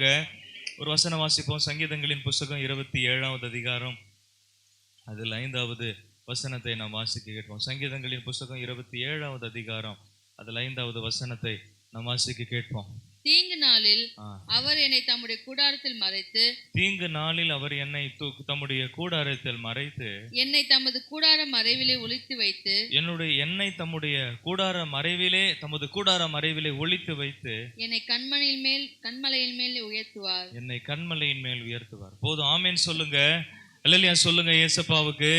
வாங்க. ஒரு வசனம் வாசிப்போம். சங்கீதங்களின் புஸ்தகம் இருபத்தி ஏழாவது அதிகாரம். அதில் ஐந்தாவது வசனத்தை நாம் வாசிக்க கேட்போம். சங்கீதங்களின் புஸ்தகம் இருபத்தி ஏழாவது அதிகாரம். அதில் ஐந்தாவது வசனத்தை நாம் வாசிக்க கேட்போம். தீங்கு நாளில். அவர் என்னை தம்முடைய கூடாரத்தில் மறைத்து தீங்கு நாளில் அவர் என்னை தம்முடைய கூடாரத்தில் மறைத்து என்னை தமது கூடார மறைவிலே ஒளித்து வைத்து என்னுடைய என்னை தம்முடைய கூடார மறைவிலே தமது கூடார மறைவிலே ஒளித்து வைத்து என்னை கண்மணியின் மேல் கண்மலையின் மேல் உயர்த்துவார். என்னை கண்மலையின் மேல் உயர்த்துவார். போதும். ஆமேன் சொல்லுங்க. இல்லையா சொல்லுங்க ஏசப்பாவுக்கு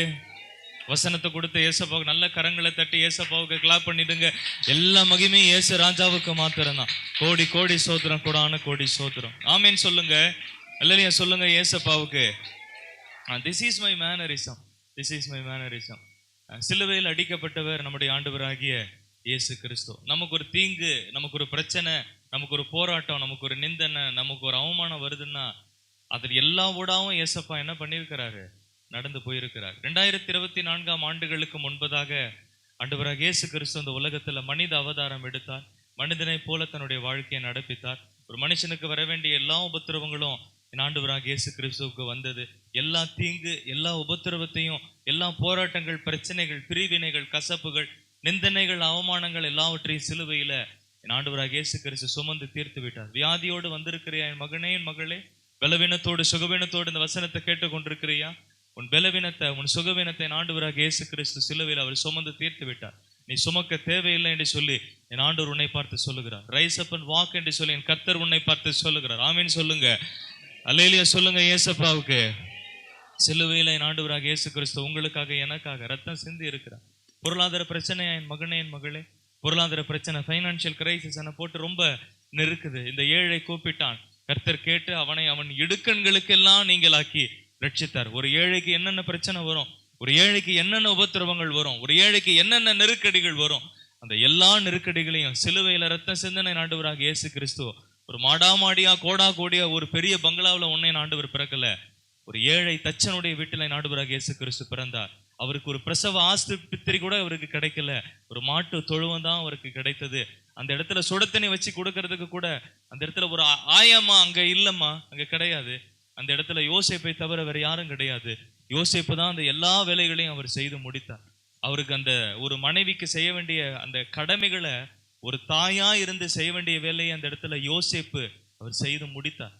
வசனத்தை கொடுத்து ஏசப்பாவுக்கு நல்ல கரங்களை தட்டி ஏசப்பாவுக்கு கிளாப் பண்ணிடுங்க. எல்லா மகிமையும் ஏசு ராஜாவுக்கு மாத்திரம் தான் கோடி கோடி சோத்திரம் கூடான கோடி சோத்திரம். ஆமீன் சொல்லுங்க. இல்லையா சொல்லுங்க ஏசப்பாவுக்கு. This is my mannerism this is my mannerism சிலுவையில் அடிக்கப்பட்டவர் நம்முடைய ஆண்டவராகிய இயேசு கிறிஸ்துவ நமக்கு ஒரு தீங்கு நமக்கு ஒரு பிரச்சனை நமக்கு ஒரு போராட்டம் நமக்கு ஒரு நிந்தனை நமக்கு ஒரு அவமானம் வருதுன்னா அதில் எல்லா ஊடாவும் ஏசப்பா என்ன பண்ணியிருக்கிறாரு? நடந்து போயிருக்கிறார். ரெண்டாயிரத்தி இருபத்தி நான்காம் ஆண்டுகளுக்கு முன்பதாக அண்டுபராக இயேசு கிறிஸ்து அந்த உலகத்தில் மனித அவதாரம் எடுத்தார். மனிதனை போல தன்னுடைய வாழ்க்கையை நடப்பித்தார். ஒரு மனுஷனுக்கு வர வேண்டிய எல்லா உபத்திரவங்களும் என் ஆண்டவராக இயேசு கிறிஸ்துவுக்கு வந்தது. எல்லா தீங்கு எல்லா உபத்திரவத்தையும் எல்லா போராட்டங்கள் பிரச்சனைகள் பிரிவினைகள் கசப்புகள் நிந்தனைகள் அவமானங்கள் எல்லாவற்றையும் சிலுவையில் என் ஆண்டவராக இயேசு கிறிஸ்து சுமந்து தீர்த்து விட்டார். வியாதியோடு வந்திருக்கிறியா என் மகனே என் மகளே? பலவீனத்தோடு சுகவீனத்தோடு இந்த வசனத்தை கேட்டுக்கொண்டிருக்கிறியா? உன் பலவீனத்தை உன் சுகவீனத்தை ஆண்டவராக இயேசு கிறிஸ்து சிலுவையில் அவர் சுமந்து தீர்த்து விட்டார். நீ சுமக்க தேவையில்லை என்று சொல்லி என் ஆண்டவர் உன்னை பார்த்து சொல்லுகிறார். ரைஸ் அப் அண்ட் வாக் என்று சொல்லி என் கர்த்தர் உன்னை பார்த்து சொல்லுகிறார். ஆமீன் சொல்லுங்க. அல்லேலியா சொல்லுங்க ஏசப்பாவுக்கு சிலுவையில் என் ஆண்டவராக இயேசு கிறிஸ்து உங்களுக்காக எனக்காக ரத்தம் சிந்தி இருக்கிறார். பொருளாதார பிரச்சனையா என் மகனே என் மகளே? பொருளாதார பிரச்சனை ஃபைனான்சியல் கிரைசிஸ் என போட்டு ரொம்ப நெருக்குது. இந்த ஏழை கூப்பிட்டான். கர்த்தர் கேட்டு அவனை அவன் இடுக்கண்களுக்கெல்லாம் நீங்களாக்கி ரட்சித்தார். ஒரு ஏழைக்கு என்னென்ன பிரச்சனை வரும்? ஒரு ஏழைக்கு என்னென்ன உபத்திரவங்கள் வரும்? ஒரு ஏழைக்கு என்னென்ன நெருக்கடிகள் வரும்? அந்த எல்லா நெருக்கடிகளையும் சிலுவையில் ரத்த சிந்தனை நாண்டவராக இயேசு கிறிஸ்துவோ ஒரு மாடாமாடியா கோடா கோடியா ஒரு பெரிய பங்களாவில் உன்னை நாண்டவர் பிறக்கல. ஒரு ஏழை தச்சனுடைய வீட்டில் ஆண்டவராக இயேசு கிறிஸ்து பிறந்தார். அவருக்கு ஒரு பிரசவ ஆஸ்பத்திரி கூட அவருக்கு கிடைக்கல. ஒரு மாட்டு தொழுவம் தான் அவருக்கு கிடைத்தது. அந்த இடத்துல சுடத்தண்ணி வச்சு கொடுக்கறதுக்கு கூட அந்த இடத்துல ஒரு ஆயம்மா அங்க இல்லம்மா அங்க கிடையாது. அந்த இடத்துல யோசேப்பை தவிர வேற யாரும் கிடையாது. யோசேப்பு தான் அந்த எல்லா வேலைகளையும் அவர் செய்து முடித்தார். அவருக்கு அந்த ஒரு மனைவிக்கு செய்ய வேண்டிய அந்த கடமைகளை ஒரு தாயா இருந்து செய்ய வேண்டிய வேலையை அந்த இடத்துல யோசேப்பு அவர் செய்து முடித்தார்.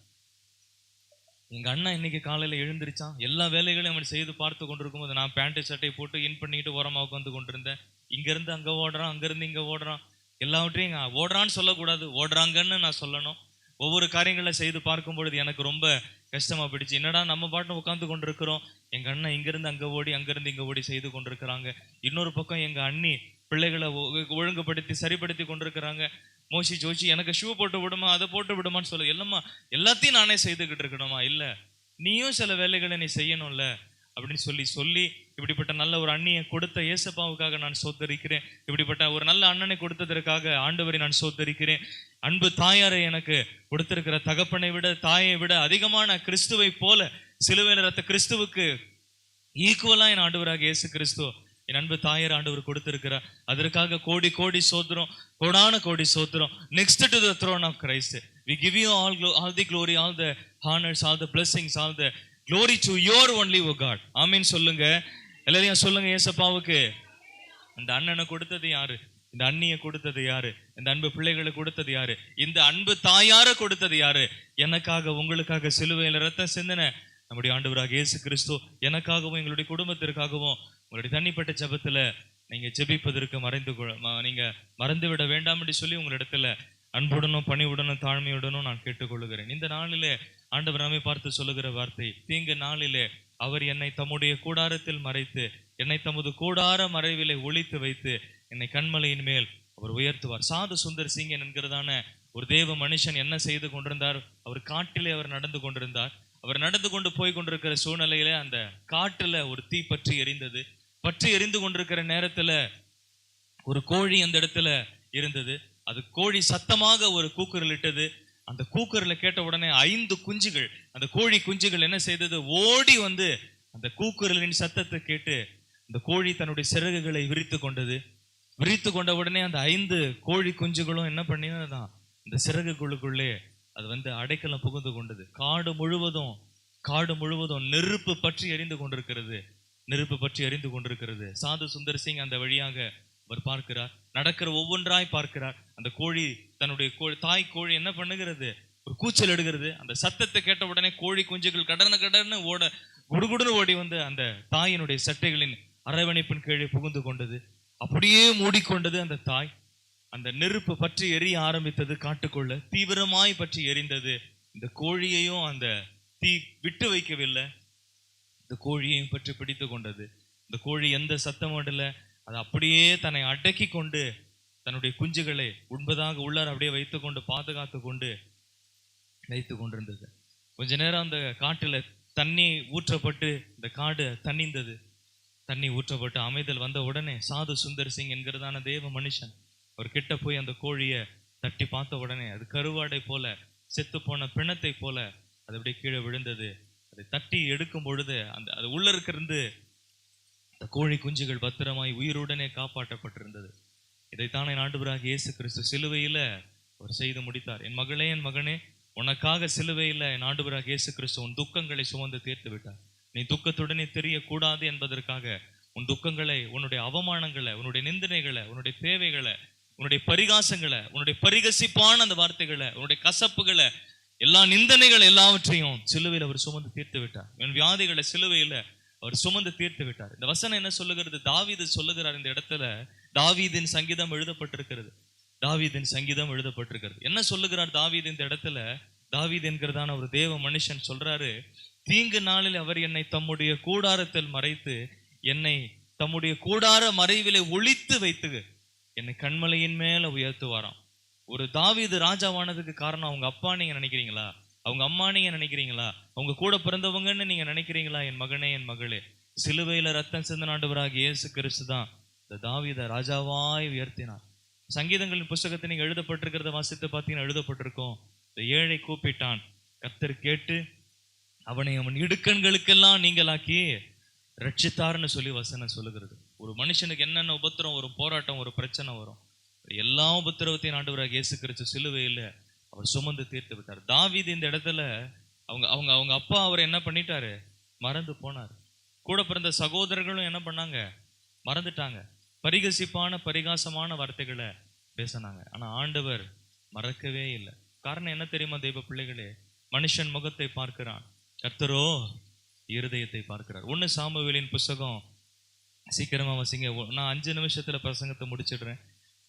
எங்க அண்ணன் இன்னைக்கு காலையில எழுந்திருச்சான். எல்லா வேலைகளையும் அவன் செய்து பார்த்து கொண்டிருக்கும் போது நான் பேண்ட் சட்டை போட்டு இன் பண்ணிட்டு ஓரமா உட்காந்து கொண்டிருந்தேன். இங்க இருந்து அங்க ஓடுறான் அங்க இருந்து இங்க ஓடுறான். எல்லாவற்றையும் ஓடுறான்னு சொல்லக்கூடாது. ஓடுறாங்கன்னு நான் சொல்லணும். ஒவ்வொரு காரியங்களை செய்து பார்க்கும் பொழுது எனக்கு ரொம்ப கஷ்டமா போயிடுச்சு. என்னடா நம்ம பாட்டு உட்காந்து கொண்டிருக்கிறோம்? எங்க அண்ணன் இங்கிருந்து அங்க ஓடி அங்கிருந்து இங்க ஓடி செய்து கொண்டிருக்கிறாங்க. இன்னொரு பக்கம் எங்க அண்ணி பிள்ளைகளை ஒ- ஒழுங்குபடுத்தி சரிப்படுத்தி கொண்டிருக்கிறாங்க. மோசி ஜோசி எனக்கு ஷூ போட்டு விடுமா அதை போட்டு விடுமான்னு சொல்ல. இல்லம்மா எல்லாத்தையும் நானே செய்துக்கிட்டு இருக்கணுமா? இல்லை. நீயும் சில வேலைகளை நீ செய்யணும்ல. அப்படின்னு சொல்லி சொல்லி இப்படிப்பட்ட நல்ல ஒரு அண்ணியை கொடுத்த ஏசப்பாவுக்காக நான் சோத்தரிக்கிறேன். இப்படிப்பட்ட ஒரு நல்ல அண்ணனை கொடுத்ததற்காக ஆண்டவரை நான் சோத்தரிக்கிறேன். அன்பு தாயாரை எனக்கு கொடுத்திருக்கிற தகப்பனை விட தாயை விட அதிகமான கிறிஸ்துவை போல சிலுவையில் ரத்த கிறிஸ்துவுக்கு ஈக்குவலா என் ஆண்டவராக இயேசு கிறிஸ்துவ என் அன்பு தாயார் ஆண்டவர் கொடுத்திருக்கிறார். அதற்காக கோடி கோடி சோத்திரம் கோடான கோடி சோத்திரம். Next to the throne of Christ we give you all all the glory all the honours all the blessings all the glory to your only O God ஆமீன் சொல்லுங்க. எல்லாரையும் சொல்லுங்க ஏசப்பாவுக்கு. இந்த அண்ணனை கொடுத்தது யாரு? இந்த அண்ணியை கொடுத்தது யாரு? இந்த அன்பு பிள்ளைகளை கொடுத்தது யாரு? இந்த அன்பு தாயார கொடுத்தது யாரு? எனக்காக உங்களுக்காக சிலுவையில ரத்தம் சிந்தன நம்முடைய ஆண்டவராக இயேசு கிறிஸ்து எனக்காகவும் எங்களுடைய குடும்பத்திற்காகவும் உங்களுடைய தனிப்பட்ட ஜெபத்துல நீங்க ஜெபிப்பதற்கு மறைந்து கொள்ள- நீங்க மறந்து விட வேண்டாம் என்று சொல்லி உங்களிடத்துல அன்புடனும் பணிவுடனும் தாழ்மையுடனும் நான் கேட்டுக்கொள்கிறேன். இந்த நாளிலே ஆண்டவர் நம்மை பார்த்து சொல்லுகிற வார்த்தை தீங்கு நாளிலே அவர் என்னை தம்முடைய கூடாரத்தில் மறைத்து என்னை தமது கூடார மறைவிலே ஒழித்து வைத்து என்னை கண்மலையின் மேல் அவர் உயர்த்துவார். சாது சுந்தர் சிங்கன் என்கிறதான ஒரு தேவ மனுஷன் என்ன செய்து கொண்டிருந்தார்? அவர் காட்டிலே அவர் நடந்து கொண்டிருந்தார். அவர் நடந்து கொண்டு போய் கொண்டிருக்கிற சூழ்நிலையில அந்த காட்டுல ஒரு தீ பற்றி எரிந்தது. பற்றி எரிந்து கொண்டிருக்கிற நேரத்துல ஒரு கோழி அந்த இடத்துல இருந்தது. அது கோழி சத்தமாக ஒரு கூக்குரலிட்டது அந்த கூக்கரில் கேட்ட உடனே ஐந்து குஞ்சுகள் அந்த கோழி குஞ்சுகள் என்ன செய்தது? ஓடி வந்து அந்த கூக்குரலின் சத்தத்தை கேட்டு அந்த கோழி தன்னுடைய சிறகுகளை விரித்து கொண்டது. விரித்து கொண்ட உடனே அந்த ஐந்து கோழி குஞ்சுகளும் என்ன பண்ணினதான் இந்த சிறகுகளுக்குள்ளே அது வந்து அடைக்கலம் புகுந்து கொண்டது. காடு முழுவதும் காடு முழுவதும் நெருப்பு பற்றி எரிந்து கொண்டிருக்கிறது. நெருப்பு பற்றி அறிந்து கொண்டிருக்கிறது. சாது சுந்தர் சிங் அந்த வழியாக அவர் பார்க்கிறார் நடக்கிற ஒவ்வொன்றாய் பார்க்கிறார். அந்த கோழி தன்னுடைய கோழி தாய் கோழி என்ன பண்ணுகிறது? ஒரு கூச்சல் எடுக்கிறது அந்த சத்தத்தை கேட்ட உடனே கோழி குஞ்சுகள் கடன கடன்னு ஓட குடுகுடுன்னு ஓடி வந்து அந்த தாயினுடைய சட்டைகளின் அரவணைப்பின் கீழே புகுந்து கொண்டது. அப்படியே மூடிக்கொண்டது அந்த தாய். அந்த நெருப்பு பற்றி எரிய ஆரம்பித்தது காட்டுக்குள்ள தீவிரமாய் பற்றி எரிந்தது. இந்த கோழியையும் அந்த தீ விட்டு வைக்கவில்லை. இந்த கோழியையும் பற்றி பிடித்து கொண்டது. இந்த கோழி எந்த சத்தமும் இடல அது அப்படியே தன்னை அடக்கி கொண்டு தன்னுடைய குஞ்சுகளை உண்பதாக உள்ளார் அப்படியே வைத்துக்கொண்டு பாதுகாத்து கொண்டு வைத்து கொண்டிருந்தது. கொஞ்ச நேரம் அந்த காட்டில் தண்ணி ஊற்றப்பட்டு இந்த காடு தண்ணிந்தது. தண்ணி ஊற்றப்பட்டு அமைதல் வந்த உடனே சாது சுந்தர் சிங் என்கிறதான தேவ மனுஷன் அவர் கிட்ட போய் அந்த கோழியை தட்டி பார்த்த உடனே அது கருவாடை போல செத்து போன பிணத்தை போல அது அப்படியே கீழே விழுந்தது. அதை தட்டி எடுக்கும் பொழுது அந்த அது உள்ள இருக்கிறது அந்த கோழி குஞ்சுகள் பத்திரமாய் உயிருடனே காப்பாற்றப்பட்டிருந்தது. இதைத்தானே ஆண்டவராக இயேசு கிறிஸ்து சிலுவையில் அவர் செய்து முடித்தார். என் மகளே என் மகனே உனக்காக சிலுவையில் என் ஆண்டவராக இயேசு கிறிஸ்து உன் துக்கங்களை சுமந்து தீர்த்து விட்டார். நீ துக்கத்துடனே தெரியக்கூடாது என்பதற்காக உன் துக்கங்களை உன்னுடைய அவமானங்களை உன்னுடைய நிந்தனைகளை உன்னுடைய தேவைகளை உன்னுடைய பரிகாசங்களை உன்னுடைய பரிகசிப்பான அந்த வார்த்தைகளை உன்னுடைய கசப்புகளை எல்லா நிந்தனைகள் எல்லாவற்றையும் சிலுவையில் அவர் சுமந்து தீர்த்து விட்டார். என் வியாதிகளை சிலுவையில் அவர் சுமந்து தீர்த்து விட்டார். இந்த வசனம் என்ன சொல்லுகிறது? தாவீது சொல்லுகிறார் இந்த இடத்துல தாவீதின் சங்கீதம் எழுதப்பட்டிருக்கிறது. தாவீதின் சங்கீதம் எழுதப்பட்டிருக்கிறது. என்ன சொல்லுகிறார் தாவீது இந்த இடத்துல? தாவீது என்கிறதான ஒரு தேவ மனுஷன் சொல்றாரு தீங்கு நாளில் அவர் என்னை தம்முடைய கூடாரத்தில் மறைத்து என்னை தம்முடைய கூடார மறைவிலே ஒழித்து வைத்து என்னை கண்மலையின் மேல உயர்த்துவாராம். ஒரு தாவீது ராஜாவானதுக்கு காரணம் அவங்க அப்பா நீங்க நினைக்கிறீங்களா? அவங்க அம்மா நீங்க நினைக்கிறீங்களா? அவங்க கூட பிறந்தவங்கன்னு நீங்க நினைக்கிறீங்களா? என் மகனே என் மகளே. சிலுவையில ரத்தம் சிந்த நாண்டவராக இயேசு கிறிஸ்து தான். இந்த தாவித ராஜாவாய் உயர்த்தினார். சங்கீதங்களின் புஸ்தகத்தை நீங்க எழுதப்பட்டிருக்கிறத வாசித்து பார்த்தீங்கன்னா எழுதப்பட்டிருக்கோம். இந்த ஏழை கூப்பிட்டான். கத்தர் கேட்டு அவனை அவன் இடுக்கண்களுக்கெல்லாம் நீங்களாக்கி ரட்சித்தார்னு சொல்லி வசனம் சொல்லுகிறது. ஒரு மனுஷனுக்கு என்னென்ன உபத்திரம் ஒரு போராட்டம் ஒரு பிரச்சனை வரும். எல்லா உபத்திரவத்தையும் ஆண்டவராக இயேசு கிறிஸ்து சிலுவையில் அவர் சுமந்து தீர்த்து விட்டார். தாவீது இந்த இடத்துல அவங்க அவங்க அவங்க அப்பா அவர் என்ன பண்ணிட்டாரு? மறந்து போனார். கூட பிறந்த சகோதரர்களும் என்ன பண்ணாங்க? மறந்துட்டாங்க. பரிகசிப்பான பரிகாசமான வார்த்தைகளை பேசினாங்க. ஆனா ஆண்டவர் மறக்கவே இல்லை. காரணம் என்ன தெரியுமா தெய்வ பிள்ளைகளே? மனுஷன் முகத்தை பார்க்கிறான். கர்த்தரோ இருதயத்தை பார்க்கிறார். ஒன்று சாமுவேலின் புஸ்தகம். சீக்கிரமாக வசிங்க. நான் அஞ்சு நிமிஷத்தில் பிரசங்கத்தை முடிச்சிடுறேன்.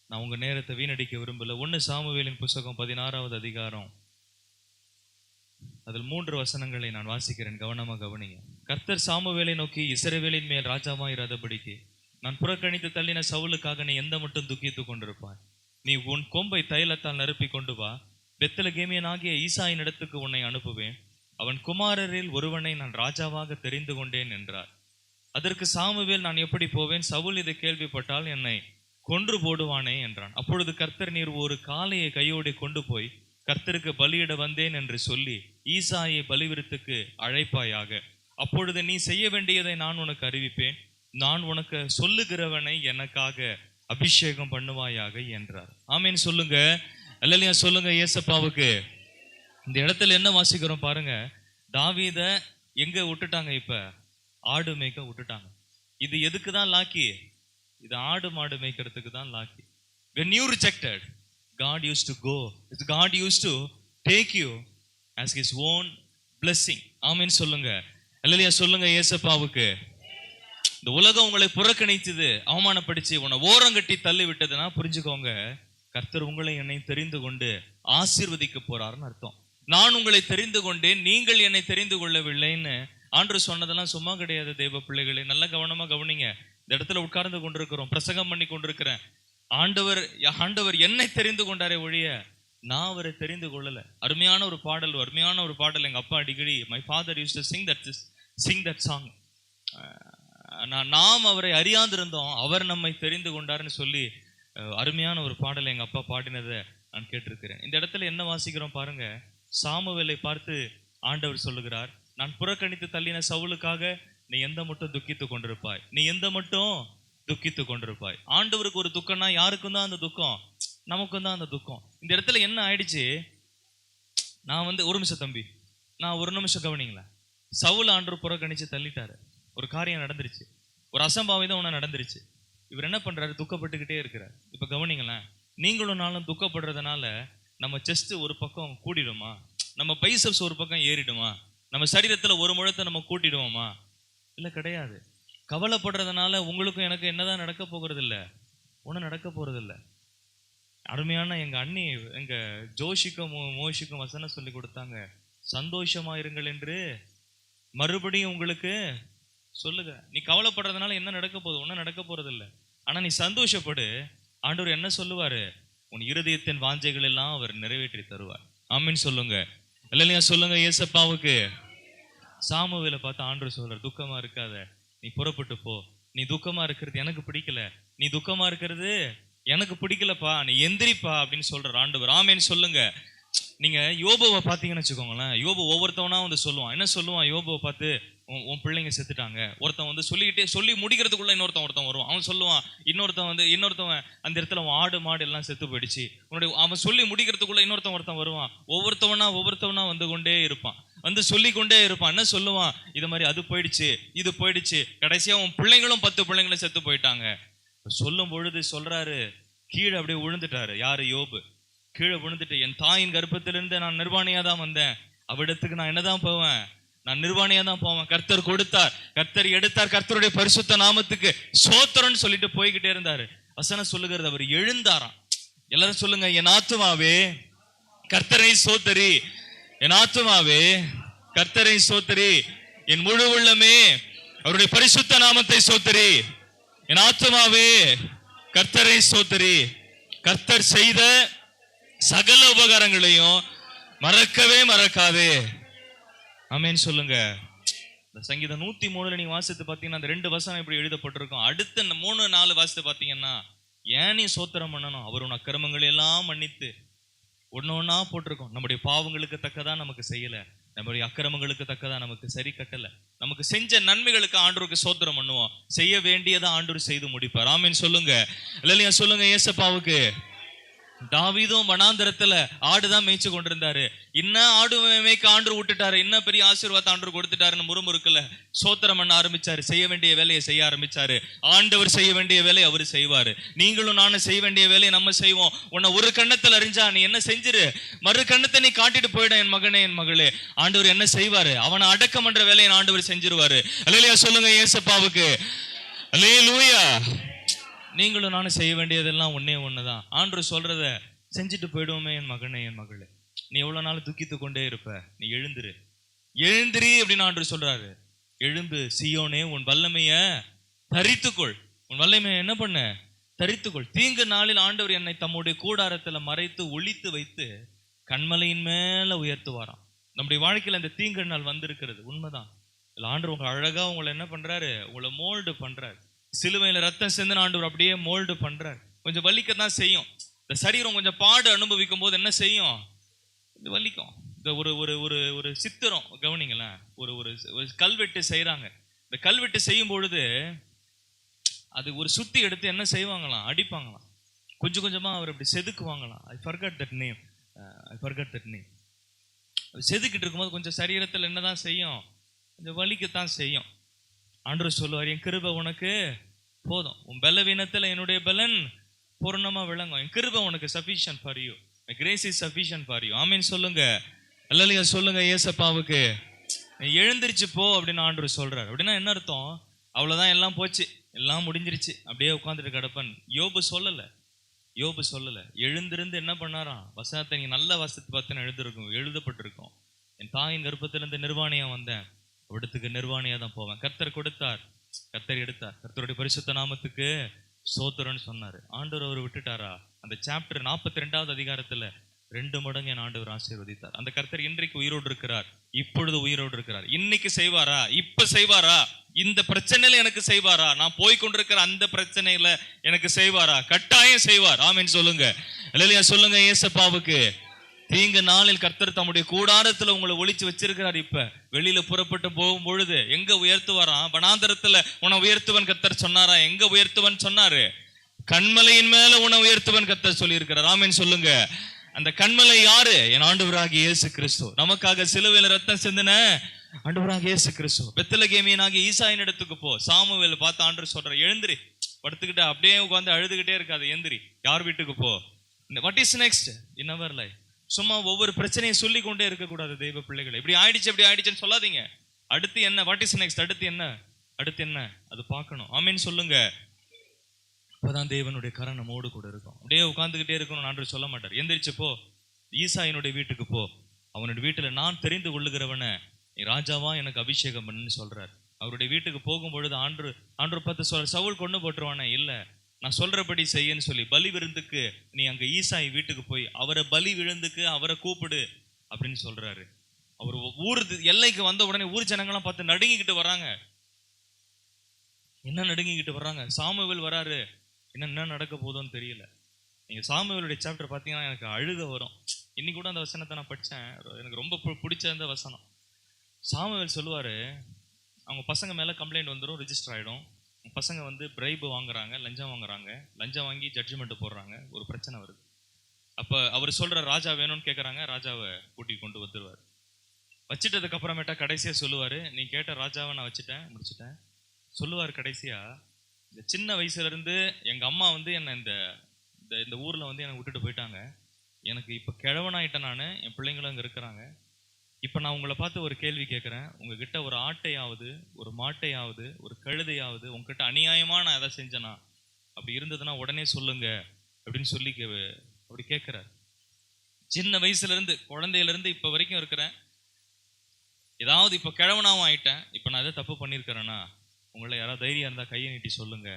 நான் உங்கள் நேரத்தை வீணடிக்க விரும்பல. ஒன்று சாமுவேலின் புஸ்தகம் பதினாறாவது அதிகாரம். அதில் மூன்று வசனங்களை நான் வாசிக்கிறேன். கவனமா கவனிங்க. கர்த்தர் சாமுவேலை நோக்கி இசரவேலின் மேல் ராஜாமாயிராதபடிக்கு நான் புறக்கணித்து தள்ளின சவுலுக்காக நீ எந்த மட்டும் துக்கித்துக் கொண்டிருப்பாய்? நீ உன் கொம்பை தைலத்தால் நிரப்பி கொண்டு வா. பெத்தலகேமியன் ஆகிய ஈசாயின் இடத்துக்கு உன்னை அனுப்புவேன். அவன் குமாரரில் ஒருவனை நான் ராஜாவாக தெரிந்து கொண்டேன் என்றார். அதற்கு சாமுவேல் நான் எப்படி போவேன்? சவுல் இதை கேள்விப்பட்டால் என்னை கொன்று போடுவானே என்றான். அப்பொழுது கர்த்தர் நீர் ஒரு காளையை கையோடு கொண்டு போய் கர்த்தருக்கு பலியிட வந்தேன் என்று சொல்லி ஈசாயை பலிவிருத்துக்கு அழைப்பாயாக. அப்பொழுது நீ செய்ய வேண்டியதை நான் உனக்கு அறிவிப்பேன். நான் உனக்கு சொல்லுகிறவனை எனக்காக அபிஷேகம் பண்ணுவாயாக என்றார். ஆமீன் சொல்லுங்க. அல்லையா சொல்லுங்க ஏசப்பாவுக்கு இந்த இடத்துல என்ன வாசிக்கிறோம் பாருங்க. தாவீத எங்க விட்டுட்டாங்க இப்ப? ஆடு மேய்க்க விட்டுட்டாங்க. இது எதுக்கு தான் லாக்கி? இது ஆடு மாடு மேய்க்கிறதுக்கு தான் லாக்கி. When you rejected god used to go. God used to take you as his own blessing. ஆமீன் சொல்லுங்க. அல்லையா சொல்லுங்க ஏசப்பாவுக்கு இந்த உலகம் உங்களை புறக்கணித்தது அவமானப்படுத்தி உன்னை ஓரங்கட்டி தள்ளி விட்டதுன்னா புரிஞ்சுக்கோங்க. கர்த்தர் உங்களை என்னை தெரிந்து கொண்டு ஆசீர்வதிக்க போறாருன்னு அர்த்தம். நான் உங்களை தெரிந்து கொண்டேன் நீங்கள் என்னை தெரிந்து கொள்ளவில்லைன்னு ஆண்டு சொன்னதெல்லாம் சும்மா கிடையாது தெய்வ பிள்ளைகளே. நல்ல கவனமா கவனிங்க. இந்த இடத்துல உட்கார்ந்து கொண்டிருக்கிறோம் பிரசங்கம் பண்ணி கொண்டிருக்கிறேன். ஆண்டவர் ஆண்டவர் என்னை தெரிந்து கொண்டாரே ஒழிய நான் அவரை தெரிந்து கொள்ளல. அருமையான ஒரு பாடல் அருமையான ஒரு பாடல் எங்க அப்பா அடிக்கடி my father use to sing that sing that song நான் நாம் அவரை அறியாந்திருந்தோம். அவர் நம்மை தெரிந்து கொண்டாருன்னு சொல்லி அருமையான ஒரு பாடல் எங்க அப்பா பாடினதை நான் கேட்டிருக்கிறேன். இந்த இடத்துல என்ன வாசிக்கிறோம் பாருங்க. சாமுவேலை பார்த்து ஆண்டவர் சொல்லுகிறார் நான் புறக்கணித்து தள்ளின சவுலுக்காக நீ எந்த மட்டும் துக்கித்து கொண்டிருப்பாய்? நீ எந்த மட்டும் துக்கித்து கொண்டிருப்பாய். ஆண்டவருக்கு ஒரு துக்கம்னா யாருக்கும் தான் அந்த துக்கம்? நமக்கும் தான் அந்த துக்கம். இந்த இடத்துல என்ன ஆயிடுச்சு? நான் வந்து ஒரு நிமிஷம் தம்பி. நான் ஒரு நிமிஷம் கவனிங்களேன் சவுல் ஆண்டு புறக்கணிச்சு தள்ளிட்டாரு. ஒரு காரியம் நடந்துருச்சு. ஒரு அசம்பாவிதம் ஒன்று நடந்துருச்சு. இவர் என்ன பண்ணுறாரு துக்கப்பட்டுக்கிட்டே இருக்கிறார். இப்போ கவனிங்களேன். நீங்களும் நானும் துக்கப்படுறதுனால நம்ம செஸ்ட் ஒரு பக்கம் கூடிடுமா? நம்ம பைசப்ஸ் ஒரு பக்கம் ஏறிடுமா? நம்ம சரீரத்தில் ஒரு முழத்தை நம்ம கூட்டிடுவோமா? இல்லை கிடையாது. கவலைப்படுறதுனால உங்களுக்கும் எனக்கு என்னதான் நடக்க போகிறது இல்லை ஒன்றும் நடக்க போகிறது இல்லை அருமையான எங்கள் அண்ணி எங்கள் ஜோஷிக்கும் மோ- மோஷிக்கும் வசனம் சொல்லி கொடுத்தாங்க. சந்தோஷமாக இருங்கள் என்று மறுபடியும் உங்களுக்கு சொல்லுங்க. நீ கவலைப்படுறதுனால என்ன நடக்க போகுது? ஒன்றும் நடக்க போகிறது இல்லை ஆனால் நீ சந்தோஷப்படு. ஆண்டவர் என்ன சொல்லுவார்? உன் இருதயத்தின் வாஞ்சைகள் எல்லாம் அவர் நிறைவேற்றி தருவார். ஆமின்னு சொல்லுங்க. இல்லையா சொல்லுங்க ஏசப்பாவுக்கு சாமுவேலை பார்த்து ஆண்டு சொல்றார் துக்கமா இருக்காத. நீ புறப்பட்டு போ. நீ துக்கமா இருக்கிறது எனக்கு பிடிக்கல. நீ துக்கமா இருக்கிறது எனக்கு பிடிக்கலப்பா. நீ எந்திரிப்பா அப்படின்னு சொல்ற ஆண்டவர். ஆமேன்னு சொல்லுங்க. நீங்க யோபுவை பார்த்தீங்கன்னு வச்சுக்கோங்களேன். யோபு ஒவ்வொருத்தவனா வந்து சொல்லுவான். என்ன சொல்லுவான்? யோபுவை பார்த்து உன் உன் பிள்ளைங்க செத்துட்டாங்க. ஒருத்தன் வந்து சொல்லிக்கிட்டே சொல்லி முடிக்கிறதுக்குள்ள இன்னொருத்தன் ஒருத்தன் வருவான். அவன் சொல்லுவான் இன்னொருத்தன் வந்து இன்னொருத்தவன் அந்த இடத்துல உன் ஆடு மாடு எல்லாம் செத்து போயிடுச்சு. உன்னுடைய அவன் சொல்லி முடிக்கிறதுக்குள்ள இன்னொருத்தன் ஒருத்தன் வருவான். ஒவ்வொருத்தவனா ஒவ்வொருத்தவனா வந்து கொண்டே இருப்பான். வந்து சொல்லி கொண்டே இருப்பான். என்ன சொல்லுவான்? இது மாதிரி அது போயிடுச்சு இது போயிடுச்சு. கடைசியாக உன் பிள்ளைங்களும் பத்து பிள்ளைங்களும் செத்து போயிட்டாங்க. சொல்லும் பொழுது சொல்றாரு கீழே அப்படியே விழுந்துட்டாரு. யாரு? யோபு. கீழே விழுந்துட்டு என் தாயின் கர்ப்பத்திலிருந்து நான் நிர்வாணியாக தான் வந்தேன் அவ்விடத்துக்கு நான் என்னதான் போவேன்? நான் நிர்வாணியா தான் போவேன். கர்த்தர் கொடுத்தார். கர்த்தர் எடுத்தார். கர்த்தருடைய பரிசுத்த நாமத்துக்கு சோத்திரன்னு சொல்லிட்டு போய்கிட்டே இருந்தாரு. வசனம் சொல்லுகிறது அவர் எழுந்தாராம். எல்லாரும் சொல்லுங்க என் ஆத்துமாவே கர்த்தரை சோத்தரி என் ஆத்துமாவே கர்த்தரை சோத்தரி என் முழு உள்ளமே அவருடைய பரிசுத்த நாமத்தை சோத்தரி என் ஆத்துமாவே கர்த்தரை சோத்தரி கர்த்தர் செய்த சகல உபகாரங்களையும் மறக்கவே மறக்காதே. ஆமேன்னு சொல்லுங்க. இந்த சங்கீதம் நூத்தி மூணுல நீங்க வாசித்து பாத்தீங்கன்னா அந்த ரெண்டு வசனம் இப்படி எழுதப்பட்டிருக்கும். அடுத்த இந்த மூணு நாலு வாசித்து பாத்தீங்கன்னா ஏன் நீ சோத்திரம் பண்ணணும்? அவர் உன் அக்கிரமங்களை எல்லாம் மன்னித்து ஒன்று ஒன்றா போட்டிருக்கோம். நம்முடைய பாவங்களுக்கு தக்கதா நமக்கு செய்யலை. நம்முடைய அக்கிரமங்களுக்கு தக்கதா நமக்கு சரி கட்டலை. நமக்கு செஞ்ச நன்மைகளுக்கு ஆண்டோருக்கு சோத்திரம் பண்ணுவோம். செய்ய வேண்டியதை ஆண்டூர் செய்து முடிப்பார். ஆமீன் சொல்லுங்க. இல்லையா சொல்லுங்க ஏசப்பாவுக்கு தாவிதும் வனாந்தரத்துல ஆடுதான் மேய்ச்சு கொண்டிருந்தாரு. இன்னும் ஆடு மேய்க்க ஆண்டு விட்டுட்டாரு இன்னும் பெரிய ஆசீர்வாதம் ஆண்டு கொடுத்துட்டாருன்னு முறுமுறுக்கல. சோத்திரம் பண்ண ஆரம்பிச்சாரு. செய்ய வேண்டிய வேலையை செய்ய ஆரம்பிச்சாரு. ஆண்டவர் செய்ய வேண்டிய வேலையை அவர் செய்வாரு. நீங்களும் நானும் செய்ய வேண்டிய வேலையை நம்ம செய்வோம். உன்னை ஒரு கண்ணத்துல அறிஞ்சா நீ என்ன செஞ்சிரு? மறு கண்ணத்தை நீ காட்டிட்டு போயிட என் மகனே என் மகளே. ஆண்டவர் என்ன செய்வாரு? அவனை அடக்கம் பண்ற வேலையை ஆண்டவர் செஞ்சிருவாரு. அல்லையா சொல்லுங்க ஏசப்பாவுக்கு. அல்லையா லூயா நீங்களும் நானும் செய்ய வேண்டியதெல்லாம் ஒண்ணே ஒண்ணுதான். ஆண்டு சொல்கிறத செஞ்சுட்டு போயிடுவோமே என் மகனே என் மகளே. நீ எவ்வளவு நாள் துக்கித்து கொண்டே இருப்ப? நீ எழுந்துரு. எழுந்திரி அப்படின்னு ஆண்டு சொல்றாரு. எழும்பு சியோனே உன் வல்லமையை தரித்துக்கொள். உன் வல்லமையை என்ன பண்ண? தரித்துக்கொள். தீங்கு நாளில் ஆண்டவர் என்னை தம்முடைய கூடாரத்துல மறைத்து ஒழித்து வைத்து கண்மலையின் மேல உயர்த்துவாராம். நம்முடைய வாழ்க்கையில இந்த தீங்கு நாள் வந்திருக்கிறது. உண்மைதான். இல்லை ஆண்டவர் உங்களை அழகா உங்களை என்ன பண்றாரு? உங்களை மோல்டு பண்றாரு. சிலுவையில் ரத்தம் சிந்தின ஆண்டவர் அப்படியே மோல்டு பண்ணுறார் கொஞ்சம் வலிக்க தான் செய்யும். இந்த சரீரம் கொஞ்சம் பாடு அனுபவிக்கும் போது என்ன செய்யும்? இது வலிக்கும். இந்த ஒரு ஒரு ஒரு ஒரு சித்திரம் கவனிங்களேன். ஒரு ஒரு ஒரு கல்வெட்டு செய்கிறாங்க இந்த கல்வெட்டு செய்யும் பொழுது அது ஒரு சுத்தி எடுத்து என்ன செய்வாங்களாம்? அடிப்பாங்களாம். கொஞ்சம் கொஞ்சமாக அவர் அப்படி செதுக்குவாங்களாம். I forgot that name I forgot that name செதுக்கிட்டு இருக்கும்போது கொஞ்சம் சரீரத்தில் என்ன தான் செய்யும்? கொஞ்சம் வலிக்கத்தான் செய்யும். ஆண்டவர் சொல்லுவார் என் கிருபை உனக்கு போதும். உன் பலவீனத்தில் என்னுடைய பலன் பூர்ணமாக விளங்கும். என் கிருபை உனக்கு sufficient for you grace is sufficient for you ஆமீன் சொல்லுங்க. அல்லலையா சொல்லுங்க ஏசப்பாவுக்கு நீ எழுந்திருச்சு போ அப்படின்னு ஆண்டு சொல்றாரு. அப்படின்னா என்ன அர்த்தம்? அவ்வளோதான் எல்லாம் போச்சு. எல்லாம் முடிஞ்சிருச்சு. அப்படியே உட்காந்துட்டு கிடப்பன். யோபு சொல்லலை. யோபு சொல்லலை. எழுந்திருந்து என்ன பண்ணாராம்? வசனத்தை நீங்கள் நல்ல வசத்தை பார்த்துன்னு எழுதிருக்கும் எழுதப்பட்டிருக்கும். என் தாயின் கர்ப்பத்திலிருந்து நிர்வாணியம் வந்தேன். அவிடத்துக்கு நிர்வாணியாக தான் போவேன். கர்த்தர் கொடுத்தார். கர்த்தர் எடுத்தார். கர்த்தருடைய பரிசுத்த நாமத்துக்கு சோத்திரன்னு சொன்னார். ஆண்டவர் அவர் விட்டுட்டாரா? அந்த சாப்டர் நாற்பத்தி ரெண்டாவது அதிகாரத்தில் ரெண்டு மடங்கு என் ஆண்டவர் ஆசீர்வதித்தார். அந்த கர்த்தர் இன்றைக்கு உயிரோடு இருக்கிறார். இப்பொழுது உயிரோடு இருக்கிறார். இன்னைக்கு செய்வாரா? இப்ப செய்வாரா? இந்த பிரச்சனையில எனக்கு செய்வாரா? நான் போய் கொண்டிருக்கிற அந்த பிரச்சனையில எனக்கு செய்வாரா? கட்டாயம் செய்வார். ஆமீன் சொல்லுங்க. இல்லையா சொல்லுங்க ஏசப்பாவுக்கு தீங்கு நாளில் கர்த்தர் தம்முடைய கூடாரத்துல உங்களை ஒழிச்சு வச்சிருக்கிறார் இப்ப. வெளியில புறப்பட்டு போகும் பொழுது எங்க உயர்த்துவாராம்? வனாந்தரத்துல உன உயர்த்துவன் கர்த்தர் சொன்னாரா? எங்க உயர்த்துவன் சொன்னாரு? கண்மலையின் மேல உன உயர்த்துவன் கர்த்தர் சொல்லியிருக்கிறார். ஆமீன் சொல்லுங்க. அந்த கண்மலை யாரு? என் ஆண்டவராகி இயேசு கிறிஸ்து. நமக்காக சிலுவையில ரத்தம் சிந்தின ஆண்டவராகிய இயேசு கிறிஸ்து. பெத்தலகேமியனாகிய ஈசாயின் இடத்துக்கு போ. சாமுவேல் பார்த்து ஆண்டு சொல்ற எழுந்திரி. படுத்துக்கிட்ட அப்படியே உட்காந்து அழுதுகிட்டே இருக்காது எந்திரி யார் வீட்டுக்கு போ? What is next in our life சும்மா ஒவ்வொரு பிரச்சனையும் சொல்லி கொண்டே இருக்கக்கூடாது தெய்வ பிள்ளைகளை. இப்படி ஆயிடுச்சு இப்படி ஆயிடுச்சுன்னு சொல்லாதீங்க. அடுத்து என்ன? வாட் இஸ் நெக்ஸ்ட் அடுத்து என்ன? அடுத்து என்ன? அது பார்க்கணும். ஆமீன் சொல்லுங்க. அப்பதான் தேவனுடைய கரம் நம்மோடு கூட இருக்கும். அப்படியே உட்காந்துக்கிட்டே இருக்கணும் ஆண்டு சொல்ல மாட்டார். எந்திரிச்சு போ. ஈசாயினுடைய வீட்டுக்கு போ. அவனுடைய வீட்டில் நான் தெரிந்து கொள்ளுகிறவனை நீ ராஜாவா? எனக்கு அபிஷேகம் பண்ணுன்னு சொல்றார். அவருடைய வீட்டுக்கு போகும் பொழுது ஆண்டு ஆண்டு பார்த்து சொல்ற சவுல் கொண்டு போட்டுருவானே? இல்லை. நான் சொல்கிறபடி செய்யன்னு சொல்லி பலி விருந்துக்கு நீ அங்கே ஈசாய் வீட்டுக்கு போய் அவரை பலி விழுந்துக்கு அவரை கூப்பிடு அப்படின்னு சொல்கிறாரு அவர் ஊர் எல்லைக்கு வந்த உடனே ஊர் ஜனங்களாம் பார்த்து நடுங்கிக்கிட்டு வராங்க என்ன நடுங்கிக்கிட்டு வர்றாங்க? சாமுவேல் வராரு. என்ன என்ன நடக்க போதோன்னு தெரியல. நீங்கள் சாமுவேலுடைய சாப்டர் பார்த்தீங்கன்னா எனக்கு அழுக வரும். இன்னைக்கு கூட அந்த வசனத்தை நான் படித்தேன் எனக்கு ரொம்ப பு- பிடிச்ச அந்த வசனம். சாமுவேல் சொல்லுவார் அவங்க பசங்க மேலே கம்ப்ளைண்ட் வந்துடும் ரிஜிஸ்டர் ஆகிடும் பசங்க வந்து பிரைபு வாங்குறாங்க லஞ்சம் வாங்குறாங்க லஞ்சம் வாங்கி ஜட்ஜ்மெண்ட் போடுறாங்க ஒரு பிரச்சனை வருது. அப்போ அவர் சொல்கிற ராஜா வேணும்னு கேட்குறாங்க ராஜாவை கூட்டி கொண்டு வந்துடுவார் வச்சுட்டதுக்கு அப்புறமேட்டா கடைசியாக சொல்லுவார் நீ கேட்ட ராஜாவை நான் வச்சுட்டேன் முடிச்சுட்டேன். சொல்லுவார் கடைசியாக இந்த சின்ன வயசுலேருந்து எங்கள் அம்மா வந்து என்னை இந்த இந்த இந்த வந்து என்னை விட்டுட்டு போயிட்டாங்க. எனக்கு இப்போ கிழவனாயிட்டேன் நான் என் பிள்ளைங்களும் அங்கே இருக்கிறாங்க. இப்போ நான் உங்களை பார்த்து ஒரு கேள்வி கேட்குறேன் உங்ககிட்ட ஒரு ஆட்டையாவது ஒரு மாட்டையாவது ஒரு கழுதையாவது உங்ககிட்ட அநியாயமாக நான் எதை செஞ்சேனா? அப்படி இருந்ததுன்னா உடனே சொல்லுங்க அப்படின்னு சொல்லி கே- அப்படி கேட்குறாரு சின்ன வயசுலேருந்து குழந்தையிலேருந்து இப்போ வரைக்கும் இருக்கிறேன். ஏதாவது இப்போ கிழவனாவும் ஆயிட்டேன். இப்போ நான் எதை தப்பு பண்ணியிருக்கிறேன்னா உங்களை யாராவது தைரியம் இருந்தால் கையை நீட்டி சொல்லுங்க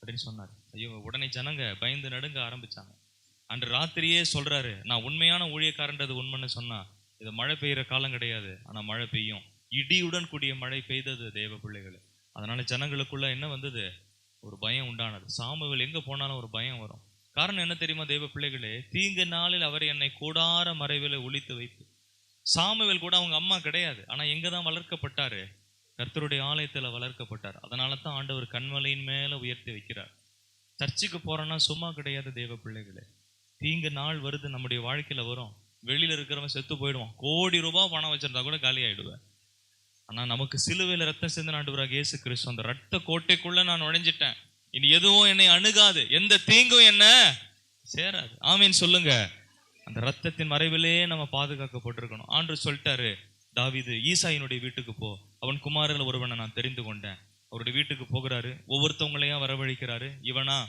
அப்படின்னு சொன்னார். ஐயோ உடனே ஜனங்க பயந்து நடுங்க ஆரம்பிச்சாங்க. அன்று ராத்திரியே சொல்கிறாரு நான் உண்மையான ஊழியக்காரன்றது உண்மைன்னு சொன்னால் இது மழை பெய்யுற காலம் கிடையாது ஆனா மழை பெய்யும். இடியுடன் கூடிய மழை பெய்தது தேவ பிள்ளைகள். அதனால ஜனங்களுக்குள்ள என்ன வந்தது? ஒரு பயம் உண்டானது. சாமுவேல் எங்க போனாலும் ஒரு பயம் வரும். காரணம் என்ன தெரியுமா தெய்வ பிள்ளைகளே? தீங்கு நாளில் அவர் என்னை கூடார மறைவில் ஒழித்து வைத்து. சாமுவேல் கூட அவங்க அம்மா கிடையாது ஆனா எங்கே தான் வளர்க்கப்பட்டாரு? கர்த்தருடைய ஆலயத்துல வளர்க்கப்பட்டார். அதனால தான் ஆண்டவர் கண்மலையின் மேல உயர்த்தி வைக்கிறார். சர்ச்சுக்கு போகிறோன்னா சும்மா கிடையாது தெய்வ பிள்ளைகளே. தீங்கு நாள் வருது நம்முடைய வாழ்க்கையில வரும். வெளியில் இருக்கிறவன் செத்து போயிடுவான். கோடி ரூபாய் பணம் வச்சிருந்தா கூட காலி ஆயிடுவேன். ஆனால் நமக்கு சிலுவையில் ரத்தம் சேர்ந்து நாட்டுவராக இயேசு கிறிஸ்து அந்த ரத்த கோட்டைக்குள்ள நான் நுழைஞ்சிட்டேன். இனி எதுவும் என்னை அணுகாது. எந்த தீங்கும் என்ன? சேராது. ஆமீன் சொல்லுங்க. அந்த ரத்தத்தின் மறைவிலே நம்ம பாதுகாக்கப்பட்டிருக்கணும். ஆண்டு சொல்லிட்டாரு தாவிது ஈசாயினுடைய வீட்டுக்கு போ. அவன் குமாரில் ஒருவனை நான் தெரிந்து கொண்டேன். அவருடைய வீட்டுக்கு போகிறாரு. ஒவ்வொருத்தவங்களையும் வரவழைக்கிறாரு. இவனா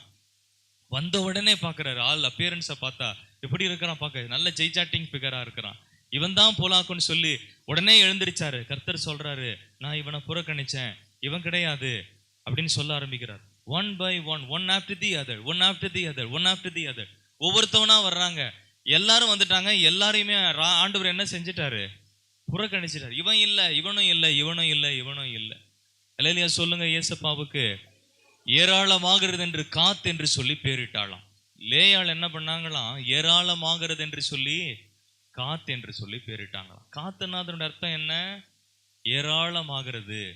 வந்த உடனே பார்க்குறாரு. ஆள் அப்பியரன்ஸை பார்த்தா எப்படி இருக்கிறான் பார்க்க நல்ல ஜெய்சாட்டிங் ஃபிகராக இருக்கிறான். இவன் தான் போலாக்குன்னு சொல்லி உடனே எழுந்திருச்சாரு. கர்த்தர் சொல்றாரு நான் இவனை புறக்கணிச்சேன். இவன் கிடையாது. அப்படின்னு சொல்ல ஆரம்பிக்கிறார். One by one one after the other one after the other one after the other ஒவ்வொருத்தவனா வர்றாங்க. எல்லாரும் வந்துட்டாங்க. எல்லாரையுமே ரா- ஆண்டவர் என்ன செஞ்சிட்டாரு? புறக்கணிச்சிட்டாரு. இவன் இல்லை இவனும் இல்லை இவனும் இல்லை இவனும் இல்லை. இல்லையா சொல்லுங்க ஏசப்பாவுக்கு ஏராளமாகிறது என்று காத் என்று சொல்லி பேரிட்டாளாம். லேயாள் என்ன பண்ணாங்களாம்? ஏராளமாகிறது என்று சொல்லி காத் என்று சொல்லி பேரிட்டாங்களாம். காத்துன்னா அதனுடைய அர்த்தம் என்ன? ஏராளமாகிறது.